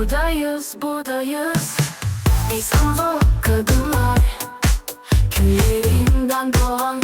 Buradayız, buradayız. Amazon kadınlar. Küllerinden doğan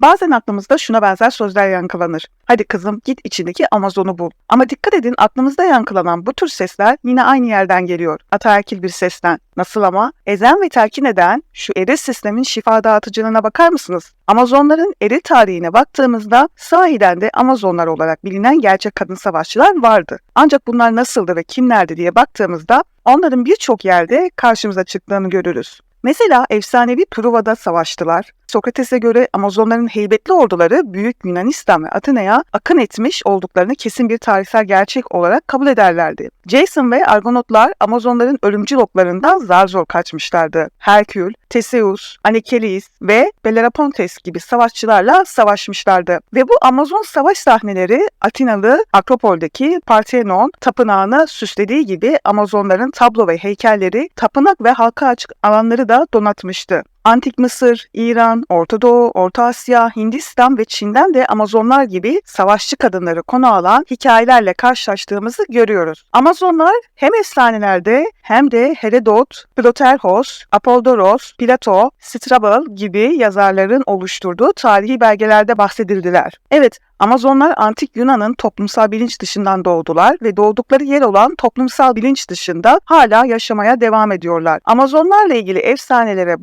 Bazen aklımızda şuna benzer sözler yankılanır. Hadi kızım git içindeki Amazon'u bul. Ama dikkat edin aklımızda yankılanan bu tür sesler yine aynı yerden geliyor. Ataerkil bir sesten. Nasıl ama? Ezen ve telkin eden şu eril sistemin şifa dağıtıcılığına bakar mısınız? Amazonların eril tarihine baktığımızda sahiden de Amazonlar olarak bilinen gerçek kadın savaşçılar vardı. Ancak bunlar nasıldı ve kimlerdi diye baktığımızda onların birçok yerde karşımıza çıktığını görürüz. Mesela efsanevi Truva'da savaştılar. Sokrates'e göre Amazonların heybetli orduları Büyük Yunanistan ve Atina'ya akın etmiş olduklarını kesin bir tarihsel gerçek olarak kabul ederlerdi. Jason ve Argonotlar Amazonların ölümcül oklarından zar zor kaçmışlardı. Herkül, Theseus, Anikeles ve Belleropontes gibi savaşçılarla savaşmışlardı. Ve bu Amazon savaş sahneleri Atinalı Akropol'deki Parthenon tapınağını süslediği gibi Amazonların tablo ve heykelleri, tapınak ve halka açık alanları da donatmıştı. Antik Mısır, İran, Orta Doğu, Orta Asya, Hindistan ve Çin'den de Amazonlar gibi savaşçı kadınları konu alan hikayelerle karşılaştığımızı görüyoruz. Amazonlar hem efsanelerde hem de Herodot, Ploterhos, Apollodoros, Plato, Strabon gibi yazarların oluşturduğu tarihi belgelerde bahsedildiler. Evet, Amazonlar antik Yunan'ın toplumsal bilinç dışından doğdular ve doğdukları yer olan toplumsal bilinç dışında hala yaşamaya devam ediyorlar. Amazonlarla ilgili efsanelere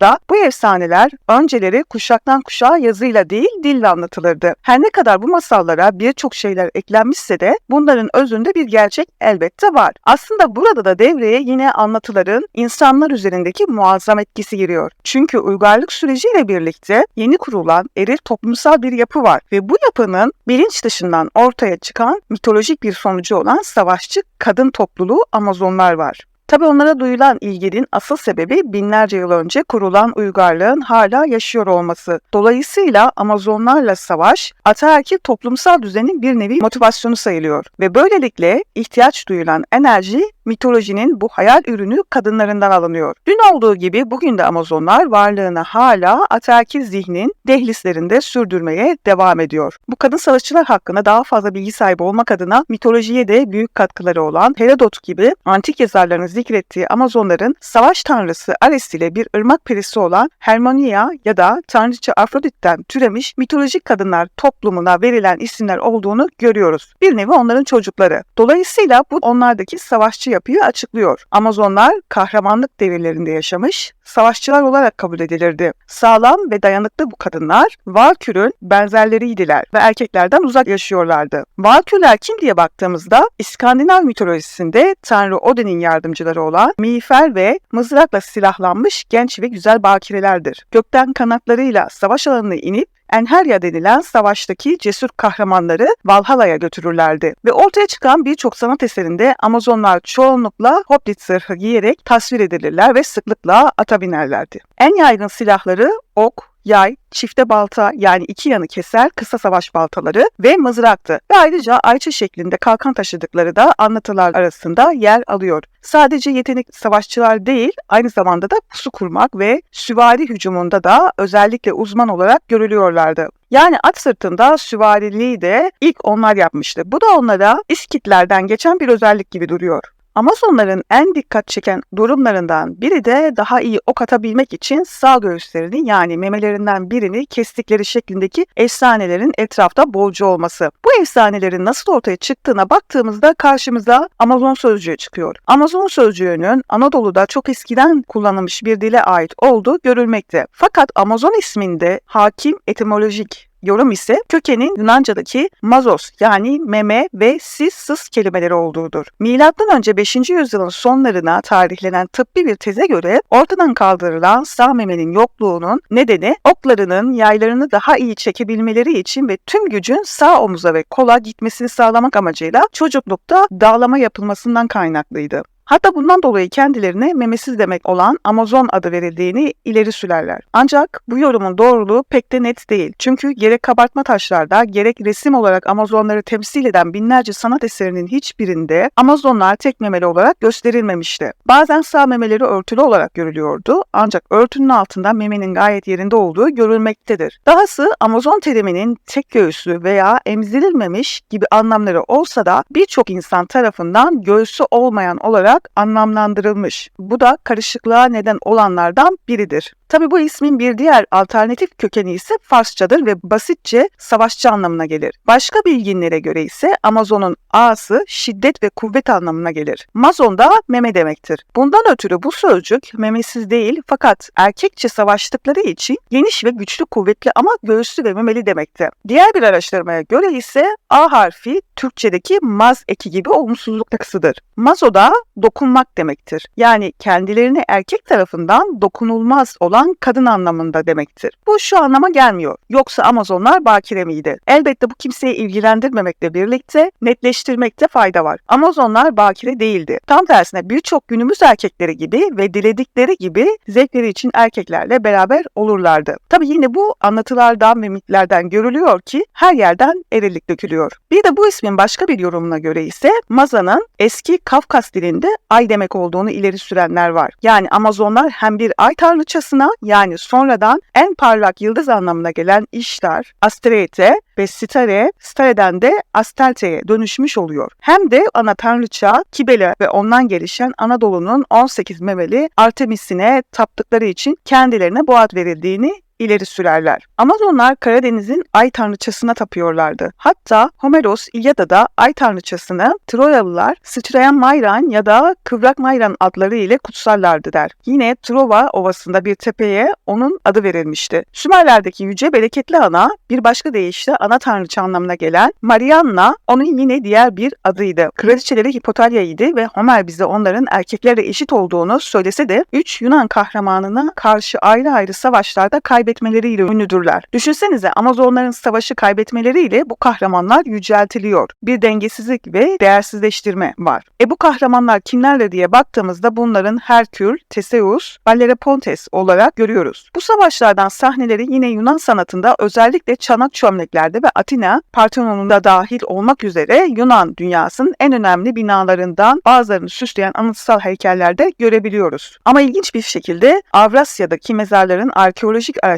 baktığımızda bu efsaneler önceleri kuşaktan kuşağa yazıyla değil dille anlatılırdı. Her ne kadar bu masallara birçok şeyler eklenmişse de bunların özünde bir gerçek elbette var. Aslında burada da devreye yine anlatıların insanlar üzerindeki muazzam etkisi giriyor. Çünkü uygarlık süreciyle birlikte yeni kurulan eril toplumsal bir yapı var ve bu yapının bilinç dışından ortaya çıkan mitolojik bir sonucu olan savaşçı kadın topluluğu Amazonlar var. Tabi onlara duyulan ilginin asıl sebebi binlerce yıl önce kurulan uygarlığın hala yaşıyor olması. Dolayısıyla Amazonlarla savaş, ataerkil toplumsal düzenin bir nevi motivasyonu sayılıyor. Ve böylelikle ihtiyaç duyulan enerji mitolojinin bu hayal ürünü kadınlarından alınıyor. Dün olduğu gibi bugün de Amazonlar varlığını hala ataerkil zihnin dehlizlerinde sürdürmeye devam ediyor. Bu kadın savaşçılar hakkında daha fazla bilgi sahibi olmak adına mitolojiye de büyük katkıları olan Herodot gibi antik yazarların zikrettiği Amazonların savaş tanrısı Ares ile bir ırmak perisi olan Hermonia ya da tanrıça Afrodit'ten türemiş mitolojik kadınlar toplumuna verilen isimler olduğunu görüyoruz. Bir nevi onların çocukları. Dolayısıyla bu onlardaki savaşçı yapıyı açıklıyor. Amazonlar kahramanlık devirlerinde yaşamış, savaşçılar olarak kabul edilirdi. Sağlam ve dayanıklı bu kadınlar Valkür'ün benzerleriydiler ve erkeklerden uzak yaşıyorlardı. Valkürler kim diye baktığımızda İskandinav mitolojisinde Tanrı Odin'in yardımcıları olan miğfer ve mızrakla silahlanmış genç ve güzel bakirelerdir. Gökten kanatlarıyla savaş alanına inip Enherya denilen savaştaki cesur kahramanları Valhalla'ya götürürlerdi. Ve ortaya çıkan birçok sanat eserinde Amazonlar çoğunlukla hoplit zırhı giyerek tasvir edilirler ve sıklıkla ata binerlerdi. En yaygın silahları ok, yay, çifte balta yani iki yanı keser kısa savaş baltaları ve mızraktı. Ve ayrıca ayça şeklinde kalkan taşıdıkları da anlatılar arasında yer alıyor. Sadece yetenek savaşçılar değil, aynı zamanda da pusu kurmak ve süvari hücumunda da özellikle uzman olarak görülüyorlardı. Yani at sırtında süvariliği de ilk onlar yapmıştı. Bu da onlara İskitlerden geçen bir özellik gibi duruyor. Amazonların en dikkat çeken durumlarından biri de daha iyi ok atabilmek için sağ göğüslerini yani memelerinden birini kestikleri şeklindeki efsanelerin etrafta bolca olması. Bu efsanelerin nasıl ortaya çıktığına baktığımızda karşımıza Amazon sözcüğü çıkıyor. Amazon sözcüğünün Anadolu'da çok eskiden kullanılmış bir dile ait olduğu görülmekte. Fakat Amazon isminde hakim etimolojik yorum ise kökenin Yunanca'daki mazos yani meme ve sis sız kelimeleri olduğudur. Milattan önce 5. yüzyılın sonlarına tarihlenen tıbbi bir teze göre ortadan kaldırılan sağ memenin yokluğunun nedeni oklarının yaylarını daha iyi çekebilmeleri için ve tüm gücün sağ omuza ve kola gitmesini sağlamak amacıyla çocuklukta dağlama yapılmasından kaynaklıydı. Hatta bundan dolayı kendilerine memesiz demek olan Amazon adı verildiğini ileri sürerler. Ancak bu yorumun doğruluğu pek de net değil. Çünkü gerek kabartma taşlarda gerek resim olarak Amazonları temsil eden binlerce sanat eserinin hiçbirinde Amazonlar tek memeli olarak gösterilmemişti. Bazen sağ memeleri örtülü olarak görülüyordu ancak örtünün altında memenin gayet yerinde olduğu görülmektedir. Dahası Amazon teriminin tek göğüslü veya emzirilmemiş gibi anlamları olsa da birçok insan tarafından göğsü olmayan olarak anlamlandırılmış. Bu da karışıklığa neden olanlardan biridir. Tabi bu ismin bir diğer alternatif kökeni ise Farsçadır ve basitçe savaşçı anlamına gelir. Başka bilginlere göre ise Amazon'un A'sı şiddet ve kuvvet anlamına gelir. Mazon da meme demektir. Bundan ötürü bu sözcük memesiz değil fakat erkekçe savaştıkları için geniş ve güçlü kuvvetli ama göğüslü ve memeli demekti. Diğer bir araştırmaya göre ise A harfi Türkçedeki maz eki gibi olumsuzluk takısıdır. Mazo da dokunmak demektir. Yani kendilerini erkek tarafından dokunulmaz olan kadın anlamında demektir. Bu şu anlama gelmiyor. Yoksa Amazonlar bakire miydi? Elbette bu kimseyi ilgilendirmemekle birlikte netleştirmekte fayda var. Amazonlar bakire değildi. Tam tersine birçok günümüz erkekleri gibi ve diledikleri gibi zevkleri için erkeklerle beraber olurlardı. Tabi yine bu anlatılardan ve mitlerden görülüyor ki her yerden erillik dökülüyor. Bir de bu ismin başka bir yorumuna göre ise Maza'nın eski Kafkas dilinde ay demek olduğunu ileri sürenler var. Yani Amazonlar hem bir ay tanrıçasına yani sonradan en parlak yıldız anlamına gelen işler, Astrete ve Stare, Stare'den de Astarte'ye dönüşmüş oluyor. Hem de ana tanrıça Kibele ve ondan gelişen Anadolu'nun 18 memeli Artemis'ine taptıkları için kendilerine bu ad verildiğini ileri sürerler. Amazonlar Karadeniz'in ay tanrıçasına tapıyorlardı. Hatta Homeros İlyada'da ay tanrıçasını Troyalılar sıçrayan Mayran ya da kıvrak Mayran adları ile kutsallardı der. Yine Trova Ovası'nda bir tepeye onun adı verilmişti. Sümerlerdeki yüce bereketli ana bir başka deyişle ana tanrıça anlamına gelen Marianna onun yine diğer bir adıydı. Kraliçeleri Hipotalya'ydı ve Homer bize onların erkeklerle eşit olduğunu söylese de 3 Yunan kahramanına karşı ayrı ayrı savaşlarda kaybetmeleriyle ünlüdürler. Düşünsenize Amazonların savaşı kaybetmeleriyle bu kahramanlar yüceltiliyor. Bir dengesizlik ve değersizleştirme var. E bu kahramanlar kimlerle diye baktığımızda bunların Herkül, Teseus, Pontes olarak görüyoruz. Bu savaşlardan sahneleri yine Yunan sanatında özellikle çanak çömleklerde ve Atina, Partenon'un da dahil olmak üzere Yunan dünyasının en önemli binalarından bazılarını süsleyen anıtsal heykellerde görebiliyoruz. Ama ilginç bir şekilde Avrasya'daki mezarların arkeolojik araştırmaları,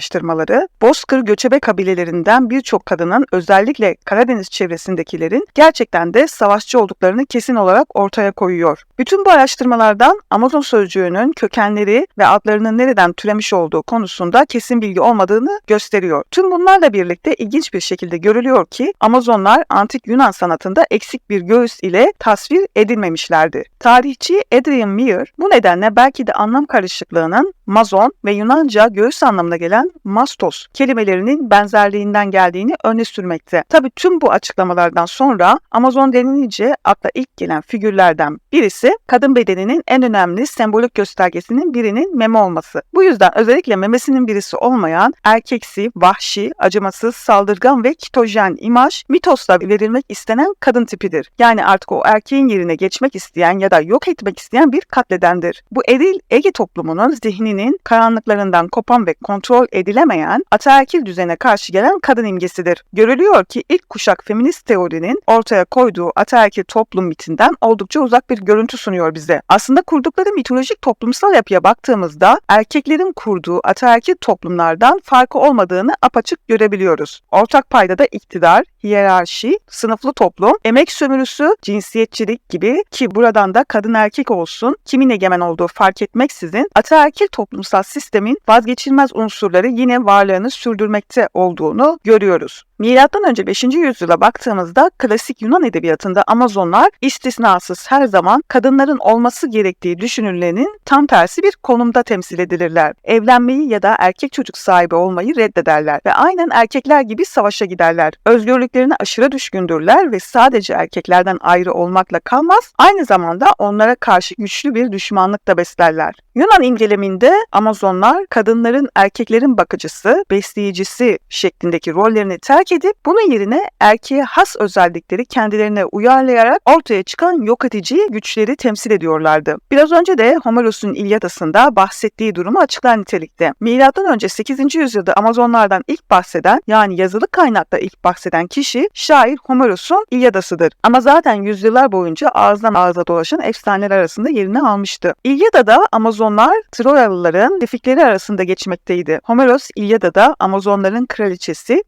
Bozkır göçebe kabilelerinden birçok kadının özellikle Karadeniz çevresindekilerin gerçekten de savaşçı olduklarını kesin olarak ortaya koyuyor. Bütün bu araştırmalardan Amazon sözcüğünün kökenleri ve adlarının nereden türemiş olduğu konusunda kesin bilgi olmadığını gösteriyor. Tüm bunlarla birlikte ilginç bir şekilde görülüyor ki Amazonlar antik Yunan sanatında eksik bir göğüs ile tasvir edilmemişlerdi. Tarihçi Adrian Meyer bu nedenle belki de anlam karışıklığının Mazon ve Yunanca göğüs anlamına gelen mastos kelimelerinin benzerliğinden geldiğini öne sürmekte. Tabi tüm bu açıklamalardan sonra Amazon denilince akla ilk gelen figürlerden birisi kadın bedeninin en önemli sembolik göstergesinin birinin meme olması. Bu yüzden özellikle memesinin birisi olmayan erkeksi, vahşi, acımasız, saldırgan ve kitojen imaj mitosla verilmek istenen kadın tipidir. Yani artık o erkeğin yerine geçmek isteyen ya da yok etmek isteyen bir katledendir. Bu eril Ege toplumunun zihninin karanlıklarından kopan ve kontrol edilemeyen ataerkil düzene karşı gelen kadın imgesidir. Görülüyor ki ilk kuşak feminist teorinin ortaya koyduğu ataerkil toplum mitinden oldukça uzak bir görüntü sunuyor bize. Aslında kurdukları mitolojik toplumsal yapıya baktığımızda erkeklerin kurduğu ataerkil toplumlardan farkı olmadığını apaçık görebiliyoruz. Ortak payda da iktidar, hiyerarşi, sınıflı toplum, emek sömürüsü, cinsiyetçilik gibi ki buradan da kadın erkek olsun, kimin egemen olduğu fark etmeksizin ataerkil toplumsal sistemin vazgeçilmez unsurları yine varlığını sürdürmekte olduğunu görüyoruz. Milattan önce 5. yüzyıla baktığımızda klasik Yunan edebiyatında Amazonlar istisnasız her zaman kadınların olması gerektiği düşünülenin tam tersi bir konumda temsil edilirler. Evlenmeyi ya da erkek çocuk sahibi olmayı reddederler ve aynen erkekler gibi savaşa giderler. Özgürlüklerine aşırı düşkündürler ve sadece erkeklerden ayrı olmakla kalmaz, aynı zamanda onlara karşı güçlü bir düşmanlık da beslerler. Yunan imgeleminde Amazonlar kadınların erkeklerin bakıcısı, besleyicisi şeklindeki rollerini terk terk edip bunun yerine erkeğe has özellikleri kendilerine uyarlayarak ortaya çıkan yok edici güçleri temsil ediyorlardı. Biraz önce de Homeros'un İlyadası'nda bahsettiği durumu açıklar nitelikte. Milattan önce 8. yüzyılda Amazonlardan ilk bahseden yani yazılı kaynakta ilk bahseden kişi şair Homeros'un İlyadası'dır. Ama zaten yüzyıllar boyunca ağızdan ağza dolaşan efsaneler arasında yerini almıştı. İlyada'da Amazonlar Troyalıların tefikleri arasında geçmekteydi. Homeros İlyada'da Amazonların kraliçesi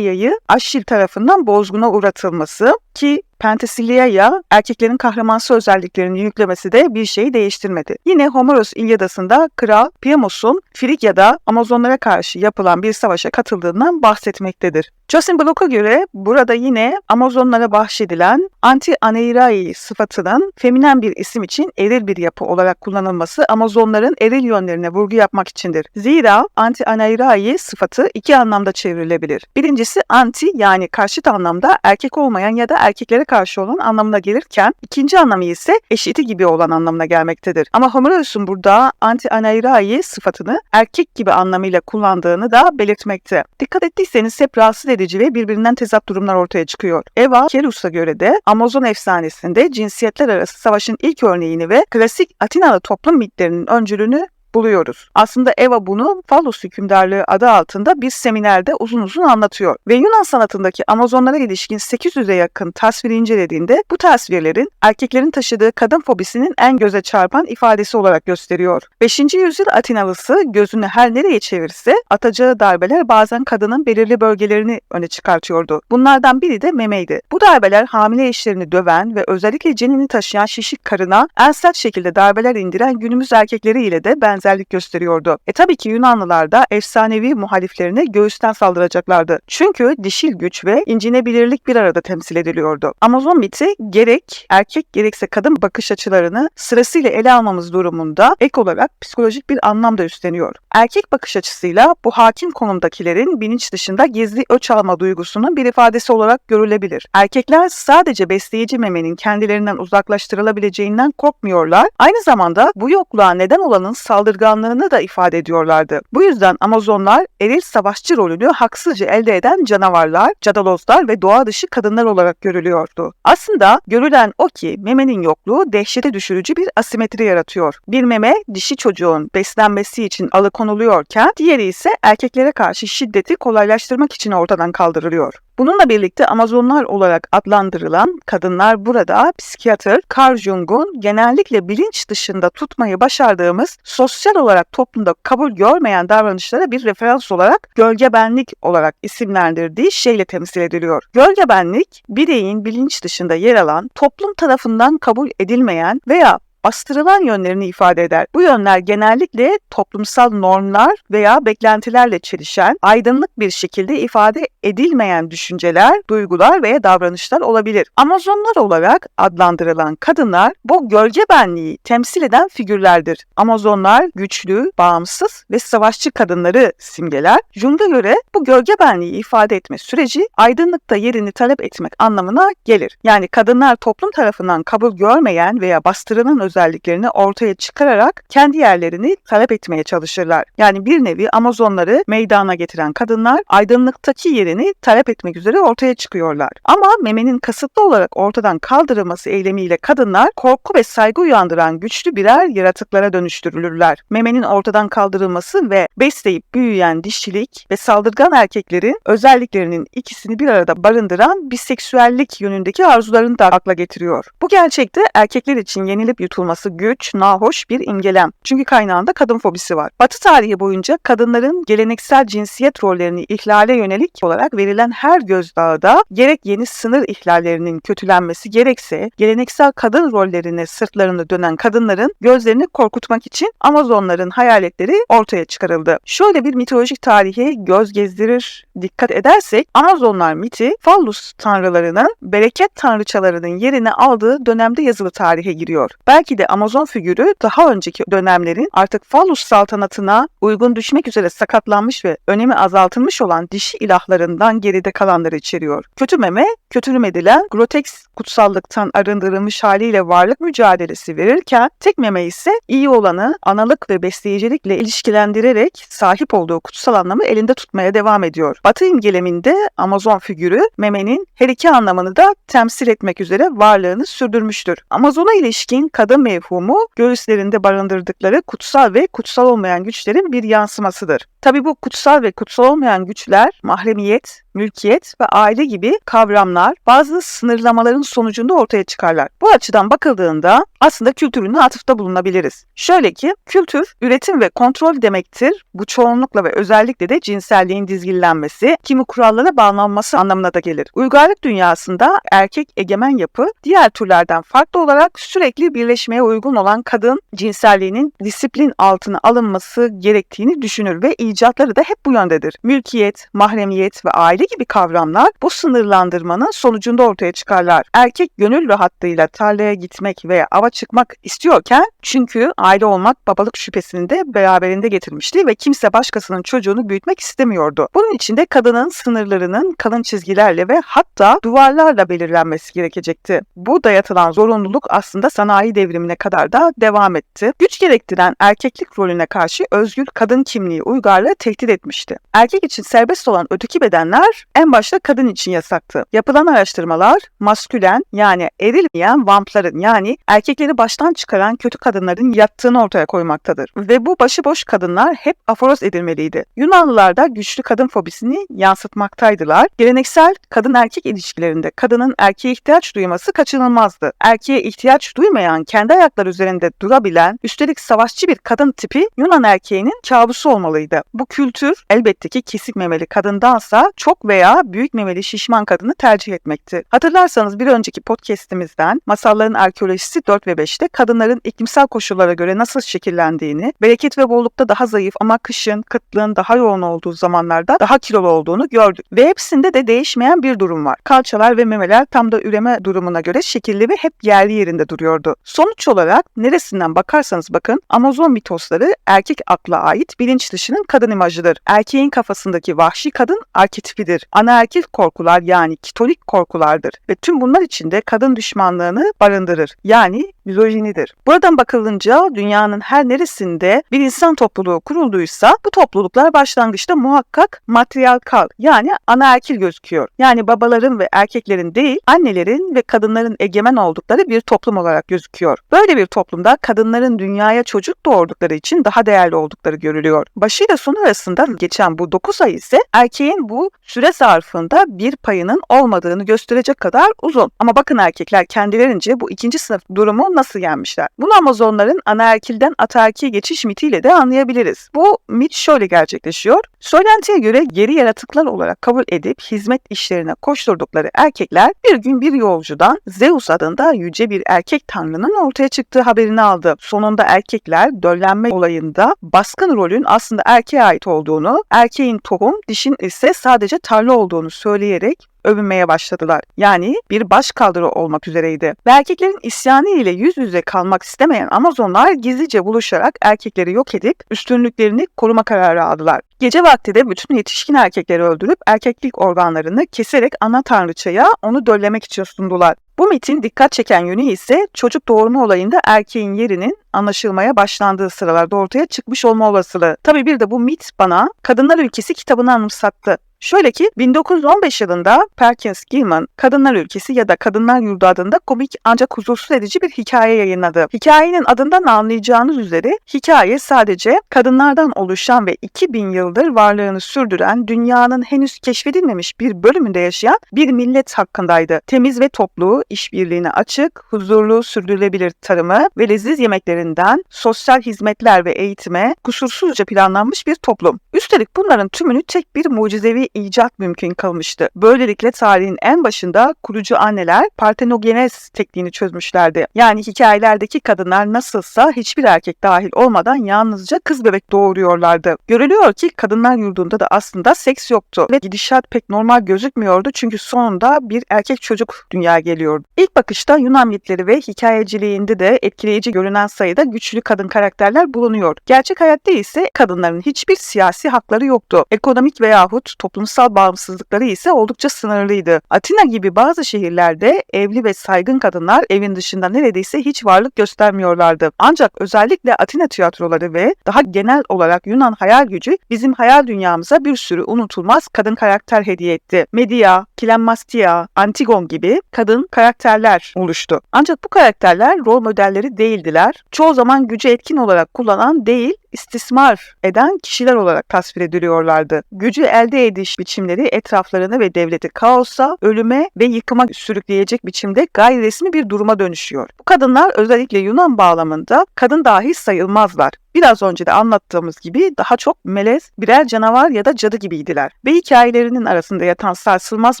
Penthesilaia'yı Aşil tarafından bozguna uğratılması ki Penthesilea erkeklerin kahramansı özelliklerini yüklemesi de bir şeyi değiştirmedi. Yine Homeros İlyadası'nda Kral Priamos'un Frigya'da Amazonlara karşı yapılan bir savaşa katıldığından bahsetmektedir. Justin Block'a göre burada yine Amazonlara bahşedilen anti-aneirai sıfatının feminen bir isim için eril bir yapı olarak kullanılması Amazonların eril yönlerine vurgu yapmak içindir. Zira anti-aneirai sıfatı iki anlamda çevrilebilir. Birincisi anti yani karşıt anlamda erkek olmayan ya da erkeklere karşı olan anlamına gelirken ikinci anlamı ise eşiti gibi olan anlamına gelmektedir. Ama Homeros'un burada anti-aneirai sıfatını erkek gibi anlamıyla kullandığını da belirtmekte. Dikkat ettiyseniz hep rahatsız edici ve birbirinden tezat durumlar ortaya çıkıyor. Eva Kerus'a göre de Amazon efsanesinde cinsiyetler arası savaşın ilk örneğini ve klasik Atinalı toplum mitlerinin öncülünü buluyoruz. Aslında Eva bunu Fallus hükümdarlığı adı altında bir seminerde uzun uzun anlatıyor. Ve Yunan sanatındaki Amazonlara ilişkin 800'e yakın tasviri incelediğinde bu tasvirlerin erkeklerin taşıdığı kadın fobisinin en göze çarpan ifadesi olarak gösteriyor. 5. yüzyıl Atinalısı gözünü her nereye çevirse atacağı darbeler bazen kadının belirli bölgelerini öne çıkartıyordu. Bunlardan biri de memeydi. Bu darbeler hamile eşlerini döven ve özellikle cenini taşıyan şişik karına en sert şekilde darbeler indiren günümüz erkekleri ile de ben benzerlik gösteriyordu. E tabii ki Yunanlılar da efsanevi muhaliflerine göğüsten saldıracaklardı. Çünkü dişil güç ve incinebilirlik bir arada temsil ediliyordu. Amazon miti gerek erkek gerekse kadın bakış açılarını sırasıyla ele almamız durumunda ek olarak psikolojik bir anlam da üstleniyor. Erkek bakış açısıyla bu hakim konumdakilerin bilinç dışında gizli öç alma duygusunun bir ifadesi olarak görülebilir. Erkekler sadece besleyici memenin kendilerinden uzaklaştırılabileceğinden korkmuyorlar. Aynı zamanda bu yokluğa neden olanın saldırganlığını da ifade ediyorlardı. Bu yüzden Amazonlar eril savaşçı rolünü haksızca elde eden canavarlar, cadalozlar ve doğa dışı kadınlar olarak görülüyordu. Aslında görülen o ki memenin yokluğu dehşete düşürücü bir asimetri yaratıyor. Bir meme dişi çocuğun beslenmesi için alıkonuluyorken diğeri ise erkeklere karşı şiddeti kolaylaştırmak için ortadan kaldırılıyor. Bununla birlikte Amazonlar olarak adlandırılan kadınlar burada psikiyatr Carl Jung'un genellikle bilinç dışında tutmayı başardığımız sosyal olarak toplumda kabul görmeyen davranışlara bir referans olarak gölge benlik olarak isimlendirdiği şeyle temsil ediliyor. Gölge benlik bireyin bilinç dışında yer alan, toplum tarafından kabul edilmeyen veya bastırılan yönlerini ifade eder. Bu yönler genellikle toplumsal normlar veya beklentilerle çelişen, aydınlık bir şekilde ifade edilmeyen düşünceler, duygular veya davranışlar olabilir. Amazonlar olarak adlandırılan kadınlar bu gölge benliği temsil eden figürlerdir. Amazonlar güçlü, bağımsız ve savaşçı kadınları simgeler. Jung'a göre bu gölge benliği ifade etme süreci aydınlıkta yerini talep etmek anlamına gelir. Yani kadınlar toplum tarafından kabul görmeyen veya bastırılan özelliklerini ortaya çıkararak kendi yerlerini talep etmeye çalışırlar. Yani bir nevi Amazonları meydana getiren kadınlar aydınlıktaki yerini talep etmek üzere ortaya çıkıyorlar. Ama memenin kasıtlı olarak ortadan kaldırılması eylemiyle kadınlar korku ve saygı uyandıran güçlü birer yaratıklara dönüştürülürler. Memenin ortadan kaldırılması ve besleyip büyüyen dişilik ve saldırgan erkeklerin özelliklerinin ikisini bir arada barındıran biseksüellik yönündeki arzularını da akla getiriyor. Bu gerçekte erkekler için yenilip yutulması güç, nahoş bir imgelem. Çünkü kaynağında kadın fobisi var. Batı tarihi boyunca kadınların geleneksel cinsiyet rollerini ihlale yönelik olarak verilen her gözdağda gerek yeni sınır ihlallerinin kötülenmesi gerekse geleneksel kadın rollerine sırtlarını dönen kadınların gözlerini korkutmak için Amazonların hayaletleri ortaya çıkarıldı. Şöyle bir mitolojik tarihe göz gezdirir dikkat edersek Amazonlar miti Fallus tanrılarının bereket tanrıçalarının yerini aldığı dönemde yazılı tarihe giriyor. Belki Belki de Amazon figürü daha önceki dönemlerin artık Phallus saltanatına uygun düşmek üzere sakatlanmış ve önemi azaltılmış olan dişi ilahlarından geride kalanları içeriyor. Kötü meme, kötülüm edilen groteks kutsallıktan arındırılmış haliyle varlık mücadelesi verirken tek meme ise iyi olanı analık ve besleyicilikle ilişkilendirerek sahip olduğu kutsal anlamı elinde tutmaya devam ediyor. Batı imgeleminde Amazon figürü memenin her iki anlamını da temsil etmek üzere varlığını sürdürmüştür. Amazon'a ilişkin kadın mevhumu göğüslerinde barındırdıkları kutsal ve kutsal olmayan güçlerin bir yansımasıdır. Tabi bu kutsal ve kutsal olmayan güçler mahremiyet, mülkiyet ve aile gibi kavramlar bazı sınırlamaların sonucunda ortaya çıkarlar. Bu açıdan bakıldığında aslında kültürüne atıfta bulunabiliriz. Şöyle ki kültür üretim ve kontrol demektir. Bu çoğunlukla ve özellikle de cinselliğin dizginlenmesi, kimi kurallara bağlanması anlamına da gelir. Uygarlık dünyasında erkek egemen yapı diğer türlerden farklı olarak sürekli birleşmeye uygun olan kadın cinselliğinin disiplin altına alınması gerektiğini düşünür ve icatları da hep bu yöndedir. Mülkiyet, mahremiyet ve aile gibi kavramlar bu sınırlandırmanın sonucunda ortaya çıkarlar. Erkek gönül rahatlığıyla tarlaya gitmek veya ava çıkmak istiyorken çünkü aile olmak babalık şüphesini de beraberinde getirmişti ve kimse başkasının çocuğunu büyütmek istemiyordu. Bunun için de kadının sınırlarının kalın çizgilerle ve hatta duvarlarla belirlenmesi gerekecekti. Bu dayatılan zorunluluk aslında sanayi devrimine kadar da devam etti. Güç gerektiren erkeklik rolüne karşı özgür kadın kimliği uygarlığı tehdit etmişti. Erkek için serbest olan öteki bedenler en başta kadın için yasaktı. Yapılan araştırmalar maskülen yani erilmeyen vampların yani erkekleri baştan çıkaran kötü kadınların yattığını ortaya koymaktadır. Ve bu başıboş kadınlar hep aforoz edilmeliydi. Yunanlılar da güçlü kadın fobisini yansıtmaktaydılar. Geleneksel kadın erkek ilişkilerinde kadının erkeğe ihtiyaç duyması kaçınılmazdı. Erkeğe ihtiyaç duymayan, kendi ayakları üzerinde durabilen, üstelik savaşçı bir kadın tipi Yunan erkeğinin kabusu olmalıydı. Bu kültür elbette ki kesik memeli kadındansa çok veya büyük memeli şişman kadını tercih etmekti. Hatırlarsanız bir önceki podcastimizden masalların arkeolojisi 4 ve 5'te kadınların iklimsel koşullara göre nasıl şekillendiğini, bereket ve bollukta daha zayıf ama kışın, kıtlığın daha yoğun olduğu zamanlarda daha kilolu olduğunu gördük. Ve hepsinde de değişmeyen bir durum var. Kalçalar ve memeler tam da üreme durumuna göre şekilli ve hep yerli yerinde duruyordu. Sonuç olarak neresinden bakarsanız bakın Amazon mitosları erkek akla ait bilinç dışının kadın imajıdır. Erkeğin kafasındaki vahşi kadın arketipidir. Anaerkil korkular yani kitolik korkulardır ve tüm bunlar içinde kadın düşmanlığını barındırır. Yani mizojinidir. Buradan bakılınca dünyanın her neresinde bir insan topluluğu kurulduysa bu topluluklar başlangıçta muhakkak matriarkal yani anaerkil gözüküyor. Yani babaların ve erkeklerin değil annelerin ve kadınların egemen oldukları bir toplum olarak gözüküyor. Böyle bir toplumda kadınların dünyaya çocuk doğurdukları için daha değerli oldukları görülüyor. Başıyla sonu arasında geçen bu 9 ay ise erkeğin bu süre zarfında bir payının olmadığını gösterecek kadar uzun. Ama bakın erkekler kendilerince bu ikinci sınıf durumu nasıl yenmişler? Bunu Amazonların anaerkilden ataerkiye geçiş mitiyle de anlayabiliriz. Bu mit şöyle gerçekleşiyor. Söylentiye göre geri yaratıklar olarak kabul edip hizmet işlerine koşturdukları erkekler bir gün bir yolcudan Zeus adında yüce bir erkek tanrının ortaya çıktığı haberini aldı. Sonunda erkekler döllenme olayında baskın rolün aslında erkeğe ait olduğunu, erkeğin tohum, dişin ise sadece tarla olduğunu söyleyerek övünmeye başladılar. Yani bir baş kaldırı olmak üzereydi. Ve erkeklerin isyanı ile yüz yüze kalmak istemeyen Amazonlar gizlice buluşarak erkekleri yok edip üstünlüklerini koruma kararı aldılar. Gece vakti de bütün yetişkin erkekleri öldürüp erkeklik organlarını keserek ana tanrıçaya onu döllemek için sundular. Bu mitin dikkat çeken yönü ise çocuk doğurma olayında erkeğin yerinin anlaşılmaya başlandığı sıralarda ortaya çıkmış olma olasılığı. Tabii bir de bu mit bana Kadınlar Ülkesi kitabını anımsattı. Şöyle ki 1915 yılında Perkins Gilman Kadınlar Ülkesi ya da Kadınlar Yurdu adında komik ancak huzursuz edici bir hikaye yayınladı. Hikayenin adından anlayacağınız üzere hikaye sadece kadınlardan oluşan ve 2000 yıldır varlığını sürdüren dünyanın henüz keşfedilmemiş bir bölümünde yaşayan bir millet hakkındaydı. Temiz ve toplu, işbirliğine açık, huzurlu, sürdürülebilir tarımı ve leziz yemeklerinden sosyal hizmetler ve eğitime kusursuzca planlanmış bir toplum. Üstelik bunların tümünü tek bir mucizevi icat mümkün kalmıştı. Böylelikle tarihin en başında kurucu anneler partenogenez tekniğini çözmüşlerdi. Yani hikayelerdeki kadınlar nasılsa hiçbir erkek dahil olmadan yalnızca kız bebek doğuruyorlardı. Görülüyor ki kadınlar yurdunda da aslında seks yoktu ve gidişat pek normal gözükmüyordu çünkü sonunda bir erkek çocuk dünyaya geliyordu. İlk bakışta Yunan mitleri ve hikayeciliğinde de etkileyici görünen sayıda güçlü kadın karakterler bulunuyor. Gerçek hayatta ise kadınların hiçbir siyasi hakları yoktu. Ekonomik veyahut toplumsal bağımsızlıkları ise oldukça sınırlıydı. Atina gibi bazı şehirlerde evli ve saygın kadınlar evin dışında neredeyse hiç varlık göstermiyorlardı. Ancak özellikle Atina tiyatroları ve daha genel olarak Yunan hayal gücü bizim hayal dünyamıza bir sürü unutulmaz kadın karakter hediye etti. Medea, Kilemmastia, Antigon gibi kadın karakterler oluştu. Ancak bu karakterler rol modelleri değildiler. Çoğu zaman gücü etkin olarak kullanan değil, istismar eden kişiler olarak tasvir ediliyorlardı. Gücü elde ediş biçimleri etraflarını ve devleti kaosa, ölüme ve yıkıma sürükleyecek biçimde gayri resmi bir duruma dönüşüyor. Bu kadınlar özellikle Yunan bağlamında kadın dahi sayılmazlar. Biraz önce de anlattığımız gibi daha çok melez, birer canavar ya da cadı gibiydiler. Ve hikayelerinin arasında yatan sarsılmaz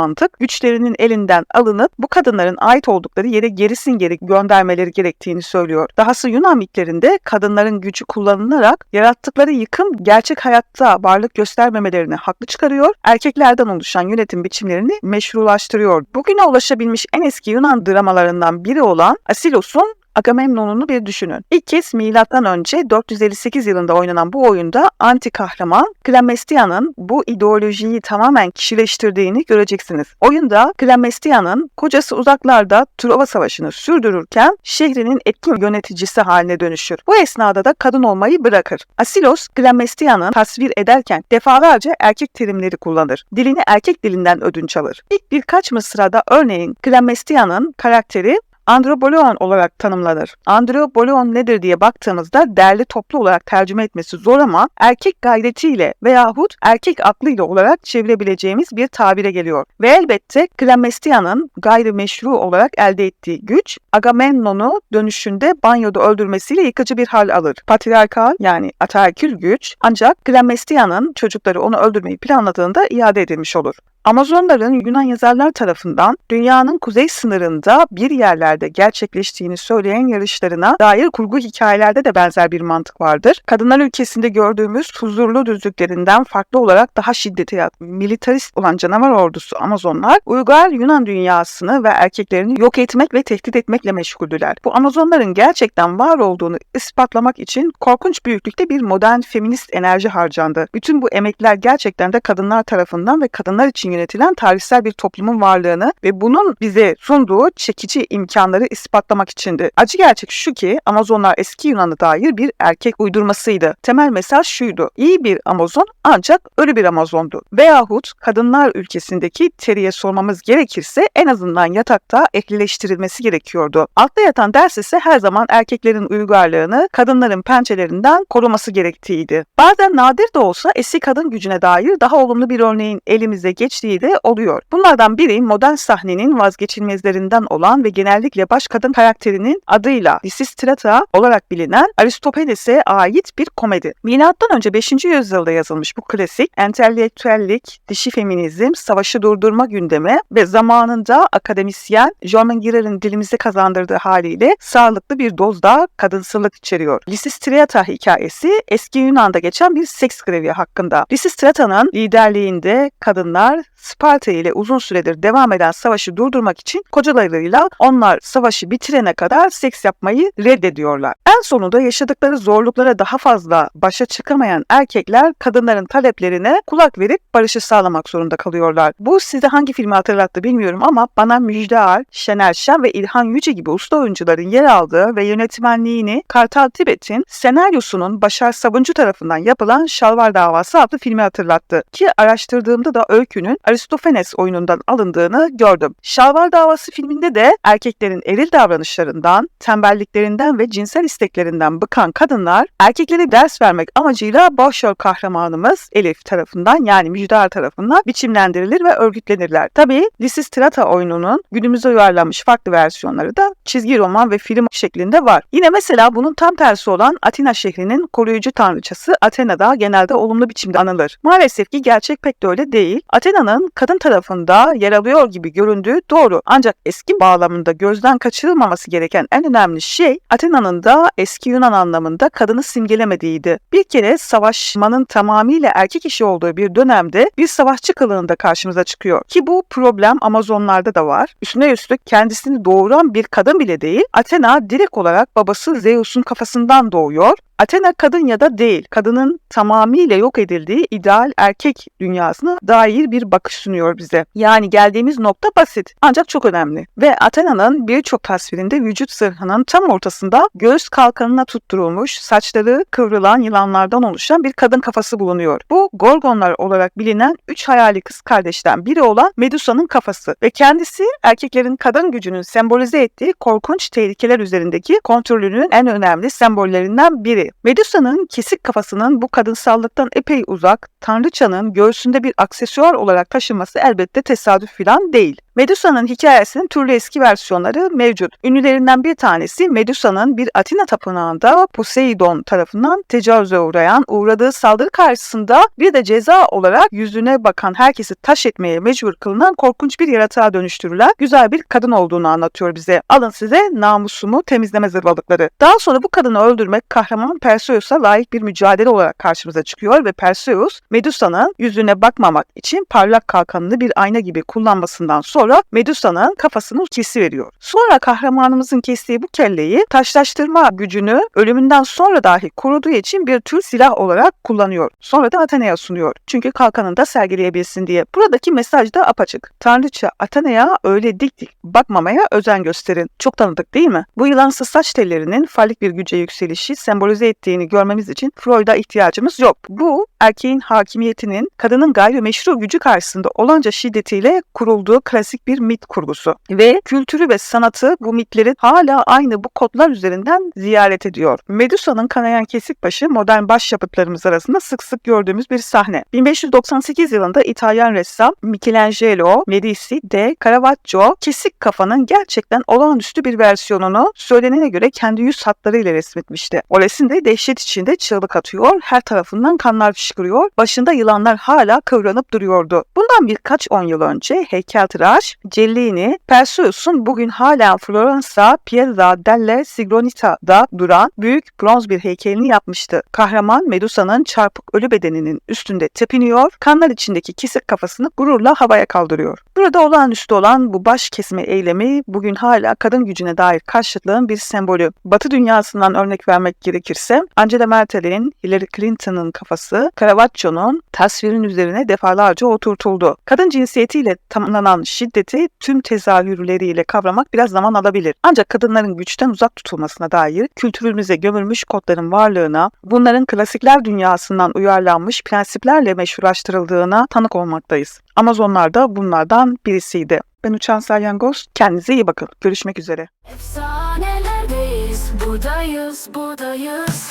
mantık güçlerinin elinden alınıp bu kadınların ait oldukları yere gerisin geri göndermeleri gerektiğini söylüyor. Dahası Yunan mitlerinde kadınların gücü kullanılarak yarattıkları yıkım gerçek hayatta varlık göstermemelerini haklı çıkarıyor, erkeklerden oluşan yönetim biçimlerini meşrulaştırıyor. Bugüne ulaşabilmiş en eski Yunan dramalarından biri olan Asilos'un Agamemnon'unu bir düşünün. İlk kez milattan önce 458 yılında oynanan bu oyunda anti kahraman Klamestia'nın bu ideolojiyi tamamen kişileştirdiğini göreceksiniz. Oyunda Klamestia'nın kocası uzaklarda Truva Savaşı'nı sürdürürken şehrinin etkin yöneticisi haline dönüşür. Bu esnada da kadın olmayı bırakır. Asilos, Klamestia'nın tasvir ederken defalarca erkek terimleri kullanır. Dilini erkek dilinden ödünç alır. İlk birkaç mısrada örneğin Klamestia'nın karakteri Androboleon olarak tanımlanır. Androboleon nedir diye baktığımızda derli toplu olarak tercüme etmesi zor ama erkek gayretiyle veyahut erkek aklıyla olarak çevirebileceğimiz bir tabire geliyor. Ve elbette Klamestia'nın gayrimeşru olarak elde ettiği güç Agamemnon'u dönüşünde banyoda öldürmesiyle yıkıcı bir hal alır. Patriarkal yani ataerkil güç ancak Klamestia'nın çocukları onu öldürmeyi planladığında iade edilmiş olur. Amazonların Yunan yazarlar tarafından dünyanın kuzey sınırında bir yerlerde gerçekleştiğini söyleyen yarışlarına dair kurgu hikayelerde de benzer bir mantık vardır. Kadınlar ülkesinde gördüğümüz huzurlu düzlüklerinden farklı olarak daha şiddete militarist olan canavar ordusu Amazonlar, uygar Yunan dünyasını ve erkeklerini yok etmek ve tehdit etmekle meşguldüler. Bu Amazonların gerçekten var olduğunu ispatlamak için korkunç büyüklükte bir modern feminist enerji harcandı. Bütün bu emekler gerçekten de kadınlar tarafından ve kadınlar için yönetilen tarihsel bir toplumun varlığını ve bunun bize sunduğu çekici imkanları ispatlamak içindi. Acı gerçek şu ki Amazonlar eski Yunan'a dair bir erkek uydurmasıydı. Temel mesaj şuydu. İyi bir Amazon ancak ölü bir Amazondu. Veyahut kadınlar ülkesindeki teriye sormamız gerekirse en azından yatakta ehlileştirilmesi gerekiyordu. Altta yatan ders ise her zaman erkeklerin uygarlığını kadınların pençelerinden koruması gerektiğiydi. Bazen nadir de olsa eski kadın gücüne dair daha olumlu bir örneğin elimize de oluyor. Bunlardan biri modern sahnenin vazgeçilmezlerinden olan ve genellikle baş kadın karakterinin adıyla Lysistrata olarak bilinen Aristoteles'e ait bir komedi. Milattan önce 5. yüzyılda yazılmış bu klasik entelektüellik, dişi feminizm, savaşı durdurma gündemi ve zamanında akademisyen Jorman Girer'in dilimize kazandırdığı haliyle sağlıklı bir dozda kadınsılık içeriyor. Lysistrata hikayesi eski Yunan'da geçen bir seks grevi hakkında. Lysistrata'nın liderliğinde kadınlar Sparta ile uzun süredir devam eden savaşı durdurmak için kocalarıyla onlar savaşı bitirene kadar seks yapmayı reddediyorlar. En sonunda yaşadıkları zorluklara daha fazla başa çıkamayan erkekler kadınların taleplerine kulak verip barışı sağlamak zorunda kalıyorlar. Bu size hangi filmi hatırlattı bilmiyorum ama bana Müjde Ar, Şener Şen ve İlhan Yüce gibi usta oyuncuların yer aldığı ve yönetmenliğini Kartal Tibet'in senaryosunun Başar Sabuncu tarafından yapılan Şalvar Davası adlı filmi hatırlattı. Ki araştırdığımda da öykünün Aristofanes oyunundan alındığını gördüm. Şalvar Davası filminde de erkeklerin eril davranışlarından, tembelliklerinden ve cinsel isteklerinden bıkan kadınlar erkeklere ders vermek amacıyla başrol kahramanımız Elif tarafından yani Müjdar tarafından biçimlendirilir ve örgütlenirler. Tabii Lysistrata oyununun günümüze uyarlanmış farklı versiyonları da çizgi roman ve film şeklinde var. Yine mesela bunun tam tersi olan Atina şehrinin koruyucu tanrıçası Athena'da genelde olumlu biçimde anılır. Maalesef ki gerçek pek de öyle değil. Athena'nın Atena'nın kadın tarafında yer alıyor gibi göründüğü doğru. Ancak eski bağlamında gözden kaçırılmaması gereken en önemli şey Atena'nın da eski Yunan anlamında kadını simgelemediğiydi. Bir kere savaşmanın tamamıyla erkek işi olduğu bir dönemde bir savaşçı kılığında karşımıza çıkıyor. Ki bu problem Amazonlarda da var. Üstüne üstlük kendisini doğuran bir kadın bile değil, Athena direkt olarak babası Zeus'un kafasından doğuyor. Athena kadın ya da değil, kadının tamamıyla yok edildiği ideal erkek dünyasına dair bir bakış sunuyor bize. Yani geldiğimiz nokta basit ancak çok önemli. Ve Athena'nın birçok tasvirinde vücut zırhının tam ortasında göğüs kalkanına tutturulmuş, saçları kıvrılan yılanlardan oluşan bir kadın kafası bulunuyor. Bu Gorgonlar olarak bilinen üç hayali kız kardeşten biri olan Medusa'nın kafası ve kendisi erkeklerin kadın gücünün sembolize ettiği korkunç tehlikeler üzerindeki kontrolünün en önemli sembollerinden biri. Medusa'nın kesik kafasının bu kadınsallıktan epey uzak, tanrıçanın göğsünde bir aksesuar olarak taşınması elbette tesadüf filan değil. Medusa'nın hikayesinin türlü eski versiyonları mevcut. Ünlülerinden bir tanesi Medusa'nın bir Atina tapınağında Poseidon tarafından tecavüze uğrayan, uğradığı saldırı karşısında bir de ceza olarak yüzüne bakan herkesi taş etmeye mecbur kılınan korkunç bir yaratığa dönüştürülen güzel bir kadın olduğunu anlatıyor bize. Alın size namusumu temizleme zırvalıkları. Daha sonra bu kadını öldürmek kahraman Perseus'a layık bir mücadele olarak karşımıza çıkıyor ve Perseus Medusa'nın yüzüne bakmamak için parlak kalkanını bir ayna gibi kullanmasından sonra Medusa'nın kafasını kesiveriyor. Sonra kahramanımızın kestiği bu kelleyi taşlaştırma gücünü ölümünden sonra dahi koruduğu için bir tür silah olarak kullanıyor. Sonra da Athena'ya sunuyor. Çünkü kalkanını da sergileyebilsin diye. Buradaki mesaj da apaçık. Tanrıça Athena'ya öyle dik dik bakmamaya özen gösterin. Çok tanıdık değil mi? Bu yılansı saç tellerinin fallik bir güce yükselişi sembolize ettiğini görmemiz için Freud'a ihtiyacımız yok. Bu erkeğin hakimiyetinin kadının gayrimeşru gücü karşısında olanca şiddetiyle kurulduğu klasik bir mit kurgusu. Ve kültürü ve sanatı bu mitlerin hala aynı bu kodlar üzerinden ziyaret ediyor. Medusa'nın kanayan kesik başı modern başyapıtlarımız arasında sık sık gördüğümüz bir sahne. 1598 yılında İtalyan ressam Michelangelo Medici de Caravaggio kesik kafanın gerçekten olağanüstü bir versiyonunu söylenene göre kendi yüz hatlarıyla resmetmişti. O resimde dehşet içinde çığlık atıyor, her tarafından kanlar fışkırıyor, başında yılanlar hala kıvranıp duruyordu. Bundan birkaç on yıl önce heykeltıraş Cellini, Perseus'un bugün hala Floransa Piazza delle Signorita'da duran büyük bronz bir heykelini yapmıştı. Kahraman Medusa'nın çarpık ölü bedeninin üstünde tepiniyor, kanlar içindeki kesik kafasını gururla havaya kaldırıyor. Burada olağanüstü olan bu baş kesme eylemi bugün hala kadın gücüne dair karşıtlığın bir sembolü. Batı dünyasından örnek vermek gerekirse Angela Merkel'in Hillary Clinton'ın kafası Caravaggio'nun tasvirin üzerine defalarca oturtuldu. Kadın cinsiyetiyle tanımlanan şiddeti tüm tezahürleriyle kavramak biraz zaman alabilir. Ancak kadınların güçten uzak tutulmasına dair kültürümüze gömülmüş kodların varlığına, bunların klasikler dünyasından uyarlanmış prensiplerle meşrulaştırıldığına tanık olmaktayız. Amazonlar da bunlardan birisiydi. Ben Uçan Salyangoz. Kendinize iyi bakın. Görüşmek üzere. Efsanelerdeyiz buradayız buradayız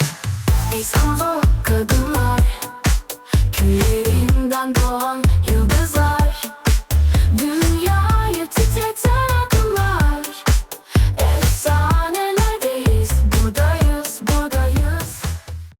Amazon kadınlar Küllerinden doğan